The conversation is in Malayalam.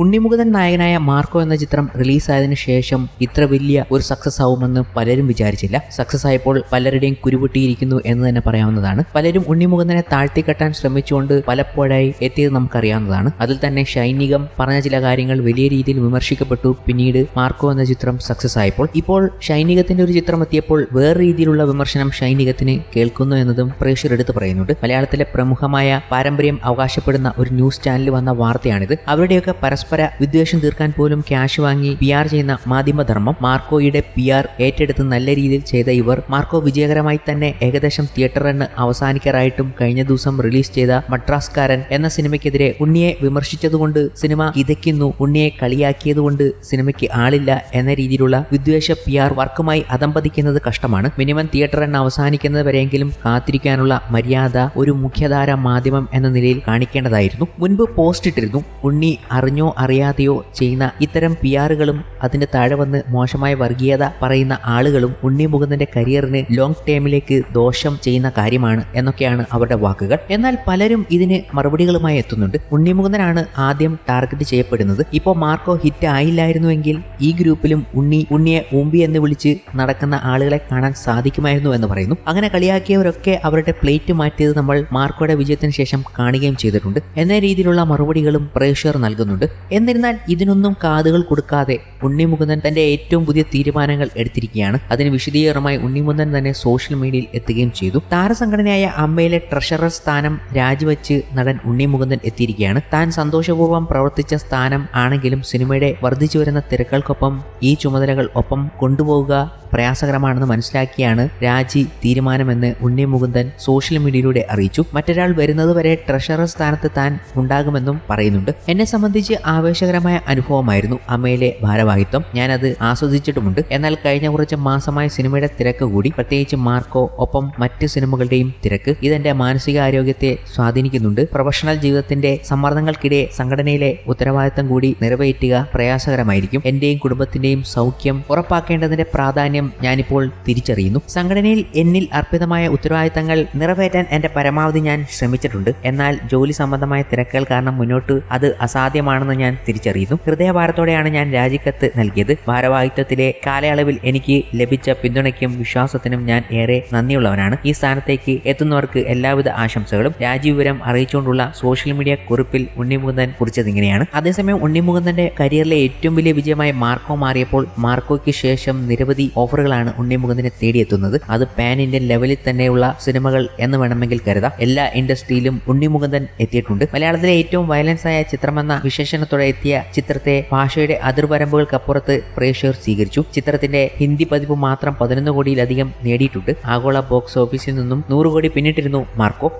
ഉണ്ണിമുകുന്ദൻ നായകനായ മാർക്കോ എന്ന ചിത്രം റിലീസായതിനു ശേഷം ഇത്ര വലിയ ഒരു സക്സസ് ആവുമെന്ന് പലരും വിചാരിച്ചില്ല. സക്സസ് ആയപ്പോൾ പലരുടെയും കുരുപൊട്ടിയിരിക്കുന്നു എന്ന് തന്നെ പറയാവുന്നതാണ്. പലരും ഉണ്ണിമുകുന്ദനെ താഴ്ത്തിക്കെട്ടാൻ ശ്രമിച്ചുകൊണ്ട് പലപ്പോഴായി എത്തിയത് നമുക്കറിയാവുന്നതാണ്. അതിൽ തന്നെ ഷൈനികം പറഞ്ഞ ചില കാര്യങ്ങൾ വലിയ രീതിയിൽ വിമർശിക്കപ്പെട്ടു. പിന്നീട് മാർക്കോ എന്ന ചിത്രം സക്സസ് ആയപ്പോൾ. ഇപ്പോൾ ഷൈനികത്തിന്റെ ഒരു ചിത്രം എത്തിയപ്പോൾ വേറെ രീതിയിലുള്ള വിമർശനം ഷൈനികത്തിന് കേൾക്കുന്നു എന്നതും പ്രേക്ഷകർ എടുത്തു പറയുന്നുണ്ട്. മലയാളത്തിലെ പ്രമുഖമായ പാരമ്പര്യം അവകാശപ്പെടുന്ന ഒരു ന്യൂസ് ചാനൽ വന്ന വാർത്തയാണിത്. അവരുടെയൊക്കെ പരസ്പര വിദ്വേഷം തീർക്കാൻ പോലും ക്യാഷ് വാങ്ങി പി ആർ ചെയ്യുന്ന മാധ്യമധർമ്മം മാർക്കോയുടെ പി ആർ ഏറ്റെടുത്ത് നല്ല രീതിയിൽ ചെയ്ത ഇവർ മാർക്കോ വിജയകരമായി തന്നെ ഏകദേശം തിയേറ്റർ റണ്ണ് അവസാനിക്കാറായിട്ടും കഴിഞ്ഞ ദിവസം റിലീസ് ചെയ്ത മട്രാസ്കാരൻ എന്ന സിനിമയ്ക്കെതിരെ ഉണ്ണിയെ വിമർശിച്ചതുകൊണ്ട് സിനിമ കിതയ്ക്കുന്നു ഉണ്ണിയെ കളിയാക്കിയതുകൊണ്ട് സിനിമയ്ക്ക് ആളില്ല എന്ന രീതിയിലുള്ള വിദ്വേഷ പി ആർ വർക്കുമായി അതമ്പതിക്കുന്നത് കഷ്ടമാണ്. മിനിമം തിയേറ്റർ റൺ അവസാനിക്കുന്നത് വരെയെങ്കിലും കാത്തിരിക്കാനുള്ള മര്യാദ ഒരു മുഖ്യധാര മാധ്യമം എന്ന നിലയിൽ കാണിക്കേണ്ടതായിരുന്നു. മുൻപ് പോസ്റ്റ് ഇട്ടിരുന്നു ഉണ്ണി അറിഞ്ഞോ അറിയാതെയോ ചെയ്യുന്ന ഇത്തരം പി ആറുകളും അതിന്റെ താഴെ വന്ന് മോശമായ വർഗീയത പറയുന്ന ആളുകളും ഉണ്ണി മുകുന്ദന്റെ കരിയറിന് ലോങ് ടേമിലേക്ക് ദോഷം ചെയ്യുന്ന കാര്യമാണ് എന്നൊക്കെയാണ് അവരുടെ വാക്കുകൾ. എന്നാൽ പലരും ഇതിന് മറുപടികളുമായി എത്തുന്നുണ്ട്. ഉണ്ണി മുകുന്ദനാണ് ആദ്യം ടാർഗറ്റ് ചെയ്യപ്പെടുന്നത്. ഇപ്പോൾ മാർക്കോ ഹിറ്റ് ആയില്ലായിരുന്നുവെങ്കിൽ ഈ ഗ്രൂപ്പിലും ഉണ്ണി ഉണ്ണിയെ ഊമ്പി എന്ന് വിളിച്ച് നടക്കുന്ന ആളുകളെ കാണാൻ സാധിക്കുമായിരുന്നു എന്ന് പറയുന്നു. അങ്ങനെ കളിയാക്കിയവരൊക്കെ അവരുടെ പ്ലേറ്റ് മാറ്റിയത് നമ്മൾ മാർക്കോയുടെ വിജയത്തിന് ശേഷം കാണുകയും ചെയ്തിട്ടുണ്ട്. എന്ന രീതിയിലുള്ള മറുപടികളും പ്രേക്ഷകർ നൽകുന്നുണ്ട്. എന്നിരുന്നാൽ ഇതിനൊന്നും കാതുകൾ കൊടുക്കാതെ ഉണ്ണിമുകുന്ദൻ തന്റെ ഏറ്റവും പുതിയ തീരുമാനങ്ങൾ എടുത്തിരിക്കുകയാണ്. അതിന് വിശദീകരണമായി ഉണ്ണിമുകുന്ദൻ തന്നെ സോഷ്യൽ മീഡിയയിൽ എത്തുകയും ചെയ്തു. താരസംഘടനയായ അമ്മയിലെ ട്രഷറർ സ്ഥാനം രാജിവെച്ച് നടൻ ഉണ്ണിമുകുന്ദൻ എത്തിയിരിക്കുകയാണ്. താൻ സന്തോഷപൂർവം പ്രവർത്തിച്ച സ്ഥാനം ആണെങ്കിലും സിനിമയുടെ വർദ്ധിച്ചു വരുന്ന തിരക്കുകൾക്കൊപ്പം ഈ ചുമതലകൾ ഒപ്പം കൊണ്ടുപോവുക പ്രയാസകരമാണെന്ന് മനസ്സിലാക്കിയാണ് രാജി തീരുമാനമെന്ന് ഉണ്ണി മുകുന്ദൻ സോഷ്യൽ മീഡിയയിലൂടെ അറിയിച്ചു. മറ്റൊരാൾ വരുന്നതുവരെ ട്രഷറർ സ്ഥാനത്ത് താൻ ഉണ്ടാകുമെന്നും പറയുന്നുണ്ട്. എന്നെ സംബന്ധിച്ച് ആവേശകരമായ അനുഭവമായിരുന്നു അമ്മയിലെ ഭാരവാഹിത്വം. ഞാനത് ആസ്വദിച്ചിട്ടുമുണ്ട്. എന്നാൽ കഴിഞ്ഞ കുറച്ച് മാസമായി സിനിമയുടെ തിരക്ക് കൂടി. പ്രത്യേകിച്ച് മാർക്കോ ഒപ്പം മറ്റ് സിനിമകളുടെയും തിരക്ക്. ഇതെന്റെ മാനസികാരോഗ്യത്തെ സ്വാധീനിക്കുന്നുണ്ട്. പ്രൊഫഷണൽ ജീവിതത്തിന്റെ സമ്മർദ്ദങ്ങൾക്കിടെ സംഘടനയിലെ ഉത്തരവാദിത്തം കൂടി നിറവേറ്റുക പ്രയാസകരമായിരിക്കും. എന്റെയും കുടുംബത്തിന്റെയും സൗഖ്യം ഉറപ്പാക്കേണ്ടതിന്റെ പ്രാധാന്യം ഞാനിപ്പോൾ തിരിച്ചറിയുന്നു. സംഘടനയിൽ എന്നിൽ അർപ്പിതമായ ഉത്തരവാദിത്തങ്ങൾ നിറവേറ്റാൻ എന്റെ പരമാവധി ഞാൻ ശ്രമിച്ചിട്ടുണ്ട്. എന്നാൽ ജോലി സംബന്ധമായ തിരക്കുകൾ കാരണം മുന്നോട്ട് അത് അസാധ്യമാണെന്ന് ഞാൻ തിരിച്ചറിയുന്നു. ഹൃദയഭാരത്തോടെയാണ് ഞാൻ രാജിക്കത്ത് നൽകിയത്. ഭാരവാഹിത്വത്തിലെ കാലയളവിൽ എനിക്ക് ലഭിച്ച പിന്തുണയ്ക്കും വിശ്വാസത്തിനും ഞാൻ ഏറെ നന്ദിയുള്ളവനാണ്. ഈ സ്ഥാനത്തേക്ക് എത്തുന്നവർക്ക് എല്ലാവിധ ആശംസകളും. രാജിവിവരം അറിയിച്ചുകൊണ്ടുള്ള സോഷ്യൽ മീഡിയ കുറിപ്പിൽ ഉണ്ണിമുകുന്ദൻ കുറിച്ചതിങ്ങനെയാണ് അതേസമയം ഉണ്ണിമുകുന്ദന്റെ കരിയറിലെ ഏറ്റവും വലിയ വിജയമായി മാർക്കോ മാറിയപ്പോൾ മാർക്കോയ്ക്ക് ശേഷം നിരവധി ഓഫറുകളാണ് ഉണ്ണിമുകുന്ദനെ തേടിയെത്തുന്നത്. അത് പാൻ ഇന്ത്യൻ ലെവലിൽ തന്നെയുള്ള സിനിമകൾ എന്ന് വേണമെങ്കിൽ കരുതാം. എല്ലാ ഇൻഡസ്ട്രിയിലും ഉണ്ണിമുകുന്ദൻ എത്തിയിട്ടുണ്ട്. മലയാളത്തിലെ ഏറ്റവും വയലൻസ് ആയ ചിത്രമെന്ന വിശേഷണത്തോടെ എത്തിയ ചിത്രത്തെ ഭാഷയുടെ അതിർവരമ്പുകൾക്കപ്പുറത്ത് പ്രേക്ഷകർ സ്വീകരിച്ചു. ചിത്രത്തിന്റെ ഹിന്ദി പതിപ്പ് മാത്രം പതിനൊന്ന് കോടിയിലധികം നേടിയിട്ടുണ്ട്. ആഗോള ബോക്സ് ഓഫീസിൽ നിന്നും നൂറ് കോടി പിന്നിട്ടിരുന്നു മാർക്കോ.